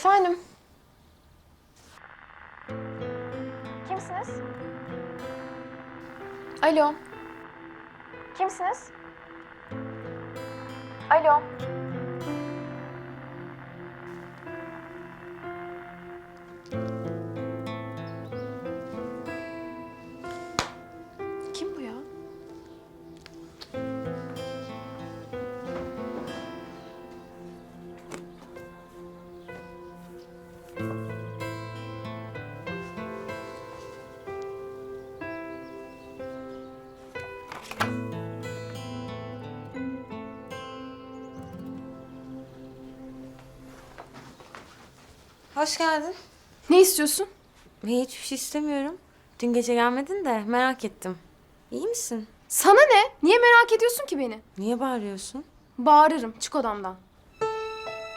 Efendim? Kimsiniz? Alo. Kimsiniz? Alo. Hoş geldin. Ne istiyorsun? Hiçbir şey istemiyorum. Dün gece gelmedin de merak ettim. İyi misin? Sana ne? Niye merak ediyorsun ki beni? Niye bağırıyorsun? Bağırırım. Çık odamdan.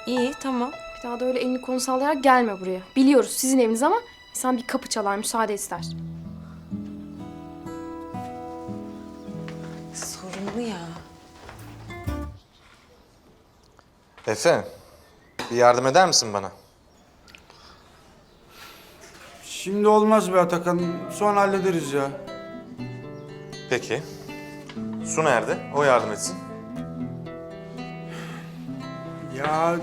İyi, tamam. Bir daha da öyle elini kolunu sallayarak gelme buraya. Biliyoruz sizin eviniz ama sen bir kapı çalar müsaade ister. Sorunlu ya. Efe, bir yardım eder misin bana? Şimdi olmaz be Atakan. Sonra hallederiz ya. Peki. Su nerede? O yardım etsin. Ya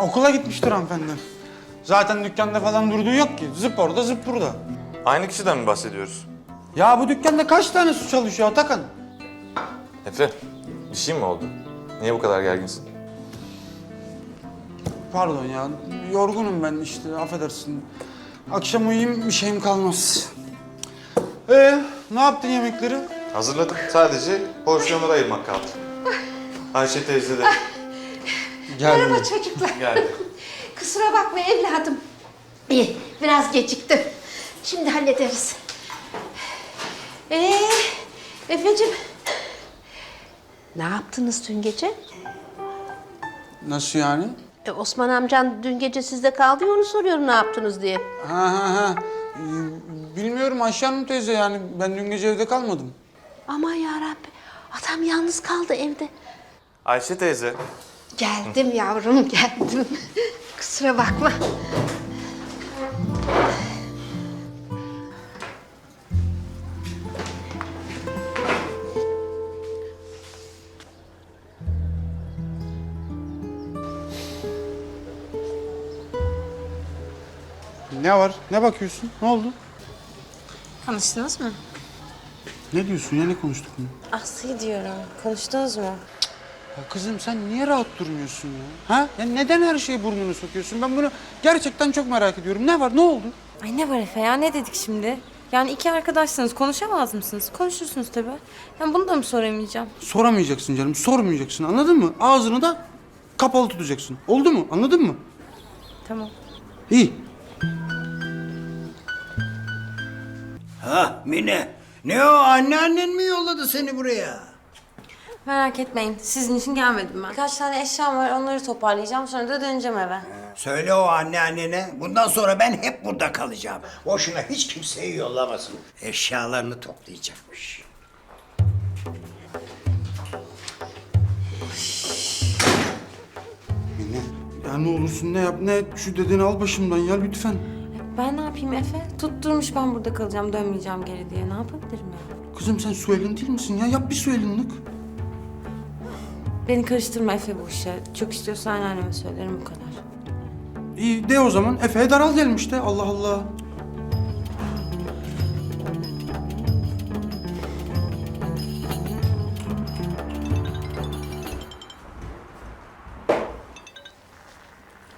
okula gitmiştir hanımefendi. Zaten dükkanda falan durduğu yok ki. Zıp orada zıp burada. Aynı kişiden mi bahsediyoruz? Ya bu dükkanda kaç tane su çalışıyor Atakan? Efe, bir şey mi oldu? Niye bu kadar gerginsin? Pardon ya. Yorgunum ben işte affedersin. Akşam uyuyayım bir şeyim kalmaz. Ee, ne yaptın yemekleri? Hazırladım. Sadece porsiyonları ayırmak kaldı. Ayşe teyze de Geldi. Merhaba çocuklar. geldi. Kusura bakma evladım. İyi, biraz geciktim. Şimdi hallederiz. Ee, Efe'cim. Ne yaptınız dün gece? Nasıl yani? E, Osman amcan dün gece sizde kaldı ya onu soruyorum ne yaptınız diye. Ha ha ha. Ee, Bilmiyorum Ayşe Hanım teyze yani ben dün gece evde kalmadım. Aman yarabbi adam yalnız kaldı evde. Ayşe teyze, Geldim yavrum geldim. Kusura bakma. Ne var? Ne bakıyorsun? Ne oldu? Konuştunuz mu? Ne diyorsun ya ne konuştuk mu? Aslı'yı diyorum. Konuştunuz mu? Ya kızım sen niye rahat durmuyorsun ya? Ha? Ya neden her şeye burnunu sokuyorsun? Ben bunu gerçekten çok merak ediyorum. Ne var? Ne oldu? Ay ne var Efe ya? Ne dedik şimdi? Yani iki arkadaşsınız. Konuşamaz mısınız? Konuşursunuz tabii. Yani bunu da mı soramayacağım? Soramayacaksın canım. Sormayacaksın. Anladın mı? Ağzını da kapalı tutacaksın. Oldu mu? Anladın mı? Tamam. İyi. Ha Mine. Ne o anneannen mi yolladı seni buraya? Merak etmeyin. Sizin için gelmedim ben. Birkaç tane eşyam var. Onları toparlayacağım. Sonra da döneceğim eve. Söyle o anneannene. Bundan sonra ben hep burada kalacağım. Boşuna hiç kimseyi yollamasın. Eşyalarını toplayacakmış. Mine. Ya ne olursun ne yap ne et. Şu dedeni al başımdan ya lütfen. Ben ne yapayım Efe? Tutturmuş ben burada kalacağım, dönmeyeceğim geri diye. Ne yapabilirim ya? Kızım sen su elin değil misin ya? Yap bir su elinlik. Beni karıştırma Efe bu işe. Çok istiyorsan anneanneme söylerim bu kadar. İyi de o zaman. Efe'ye daral gelmiş de. Allah Allah.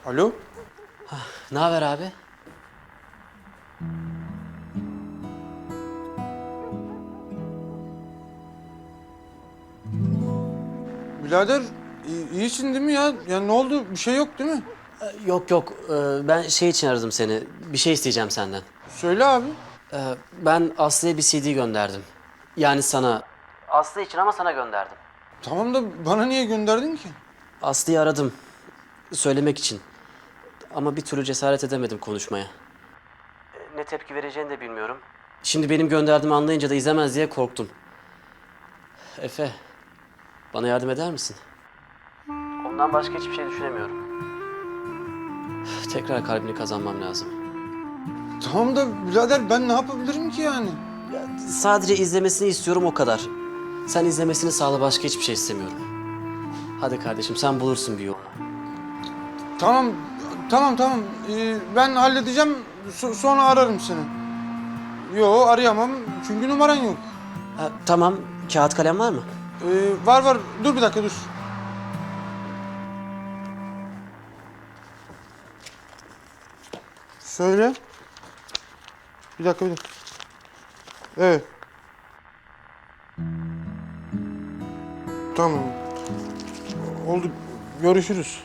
Alo? Ne haber abi? Birader iyi- iyisin değil mi ya? Ya ne oldu? Bir şey yok değil mi? Yok yok ee, ben şey için aradım seni. Bir şey isteyeceğim senden. Söyle abi. Ee, ben Aslı'ya bir CD gönderdim. Yani sana. Aslı için ama sana gönderdim. Tamam da bana niye gönderdin ki? Aslı'yı aradım. Söylemek için. ama bir türlü cesaret edemedim konuşmaya. Ne tepki vereceğini de bilmiyorum. Şimdi benim gönderdiğimi anlayınca da izlemez diye korktum. Efe, bana yardım eder misin? Ondan başka hiçbir şey düşünemiyorum. Tekrar kalbini kazanmam lazım. Tamam da birader ben ne yapabilirim ki yani? Sadece izlemesini istiyorum o kadar. Sen izlemesini sağla başka hiçbir şey istemiyorum. Hadi kardeşim sen bulursun bir yolunu. Tamam, tamam, tamam. Ee, ben halledeceğim. So- sonra ararım seni. Yo arayamam çünkü numaran yok. Ha, tamam kağıt kalem var mı? Ee, var var. Dur bir dakika dur. Söyle. Bir dakika bir dakika. Evet. Tamam. Oldu. Görüşürüz.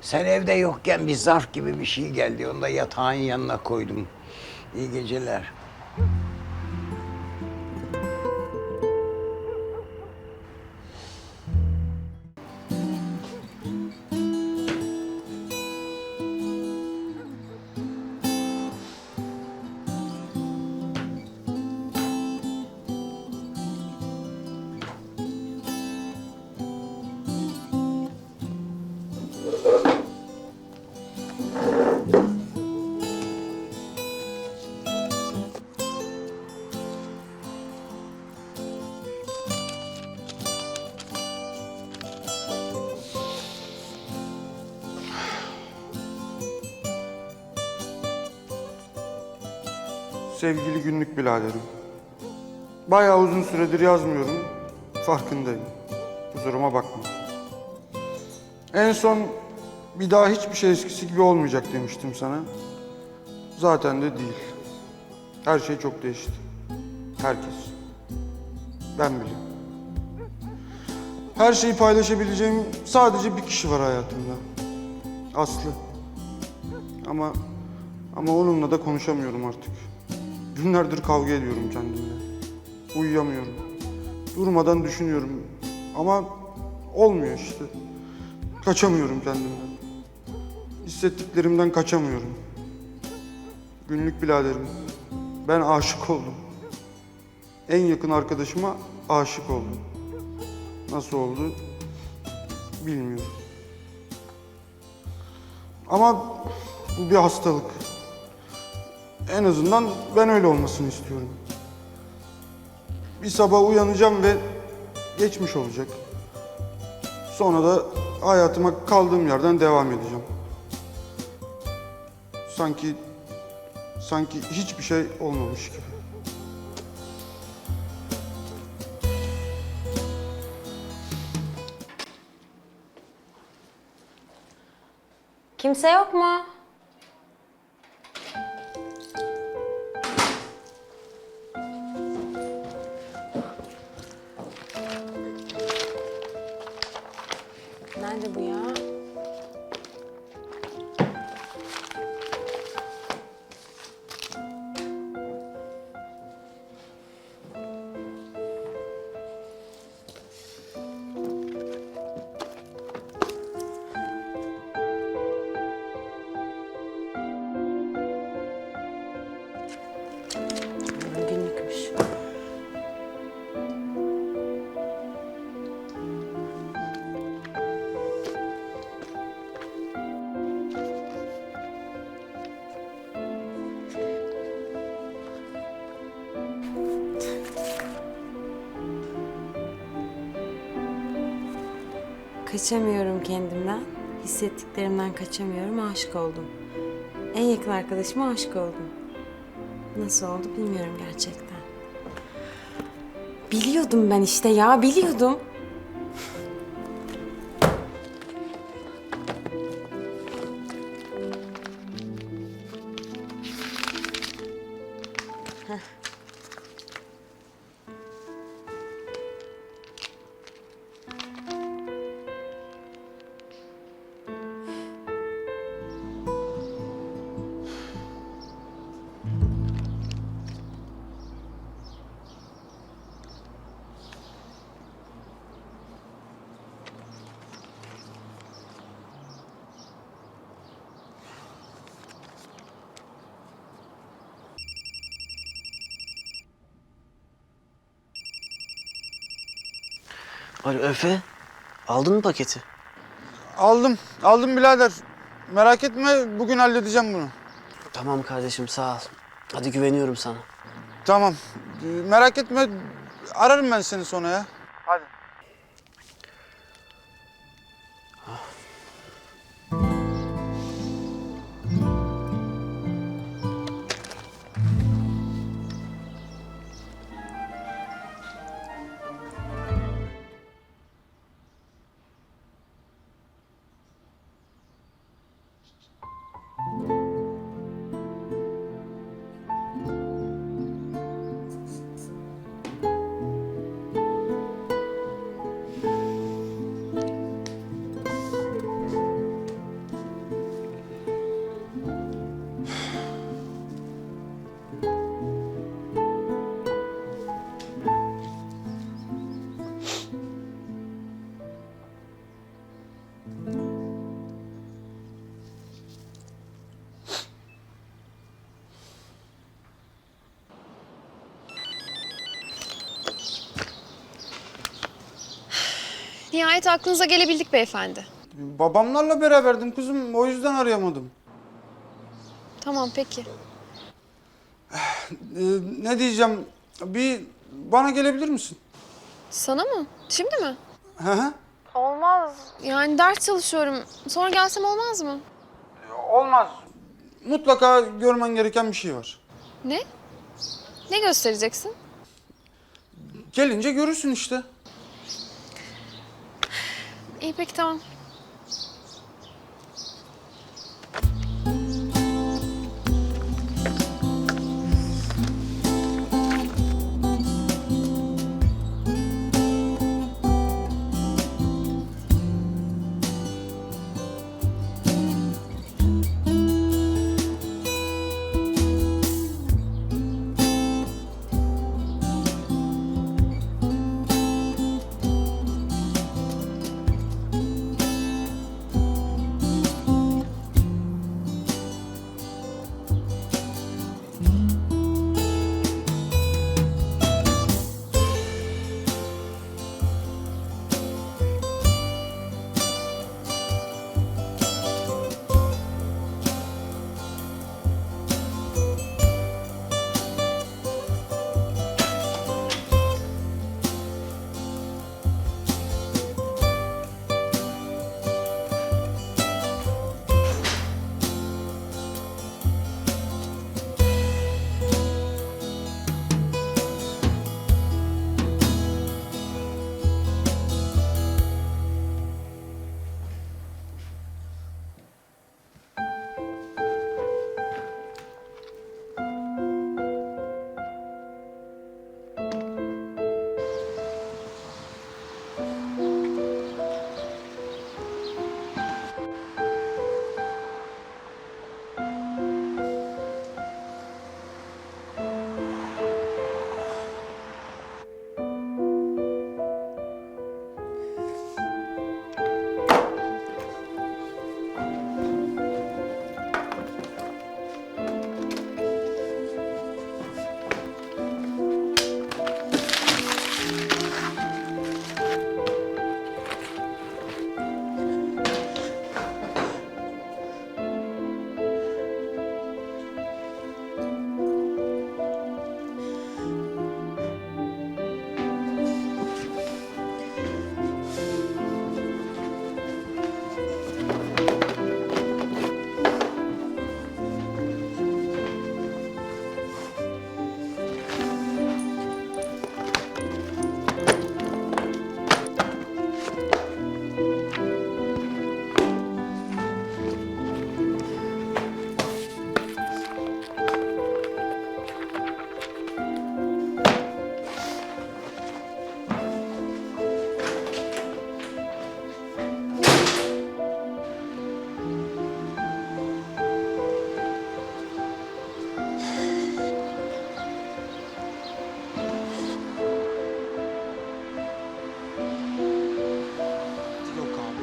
Sen evde yokken bir zarf gibi bir şey geldi. Onu da yatağın yanına koydum. İyi geceler. Sevgili günlük biraderim. Bayağı uzun süredir yazmıyorum. Farkındayım. Kusuruma bakma. En son bir daha hiçbir şey eskisi gibi olmayacak demiştim sana. Zaten de değil. Her şey çok değişti. Herkes. Ben bile. Her şeyi paylaşabileceğim sadece bir kişi var hayatımda. Aslı. Ama ama onunla da konuşamıyorum artık. Günlerdir kavga ediyorum kendimle. Uyuyamıyorum. Durmadan düşünüyorum. Ama olmuyor işte. Kaçamıyorum kendimden. Hissettiklerimden kaçamıyorum. Günlük biraderim. Ben aşık oldum. En yakın arkadaşıma aşık oldum. Nasıl oldu? Bilmiyorum. Ama bu bir hastalık. En azından ben öyle olmasını istiyorum. Bir sabah uyanacağım ve geçmiş olacak. Sonra da hayatıma kaldığım yerden devam edeceğim. Sanki sanki hiçbir şey olmamış gibi. Kimse yok mu? Nerede bu Kaçamıyorum kendimden. Hissettiklerimden kaçamıyorum. Aşık oldum. En yakın arkadaşıma aşık oldum. Nasıl oldu bilmiyorum gerçekten. Biliyordum ben işte ya, biliyordum. Alo Efe. Aldın mı paketi? Aldım, aldım birader. Merak etme bugün halledeceğim bunu. Tamam kardeşim sağ ol. Hadi güveniyorum sana. Tamam. Merak etme ararım ben seni sonra ya. Nihayet aklınıza gelebildik beyefendi. Babamlarla beraberdim kızım. O yüzden arayamadım. Tamam peki. Ee, ne diyeceğim? Bir bana gelebilir misin? Sana mı? Şimdi mi? Hı hı. Olmaz. Yani ders çalışıyorum. Sonra gelsem olmaz mı? Olmaz. Mutlaka görmen gereken bir şey var. Ne? Ne göstereceksin? Gelince görürsün işte. İyi peki tamam.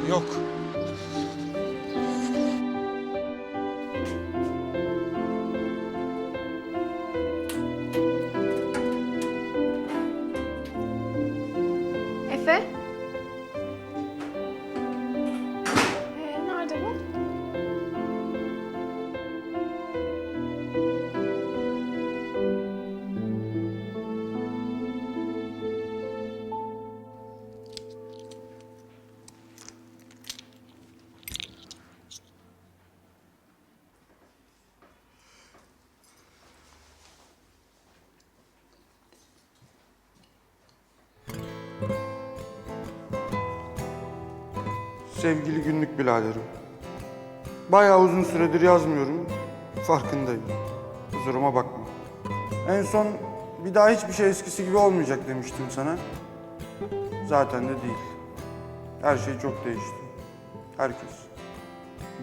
Yok Sevgili günlük biraderim. Bayağı uzun süredir yazmıyorum. Farkındayım. Kusuruma bakma. En son bir daha hiçbir şey eskisi gibi olmayacak demiştim sana. Zaten de değil. Her şey çok değişti. Herkes.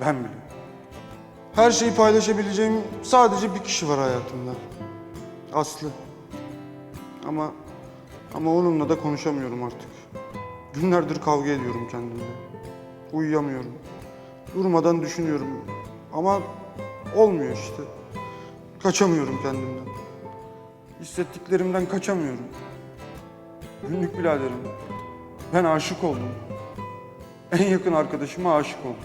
Ben bile. Her şeyi paylaşabileceğim sadece bir kişi var hayatımda. Aslı. Ama ama onunla da konuşamıyorum artık. Günlerdir kavga ediyorum kendimle. Uyuyamıyorum. Durmadan düşünüyorum. Ama olmuyor işte. Kaçamıyorum kendimden. Hissettiklerimden kaçamıyorum. Günlük biraderim. Ben aşık oldum. En yakın arkadaşıma aşık oldum.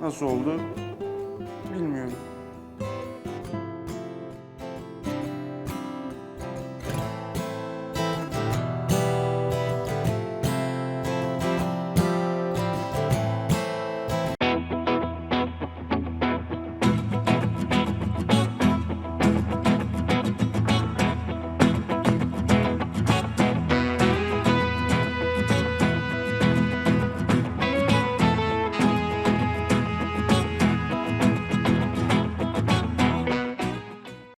Nasıl oldu?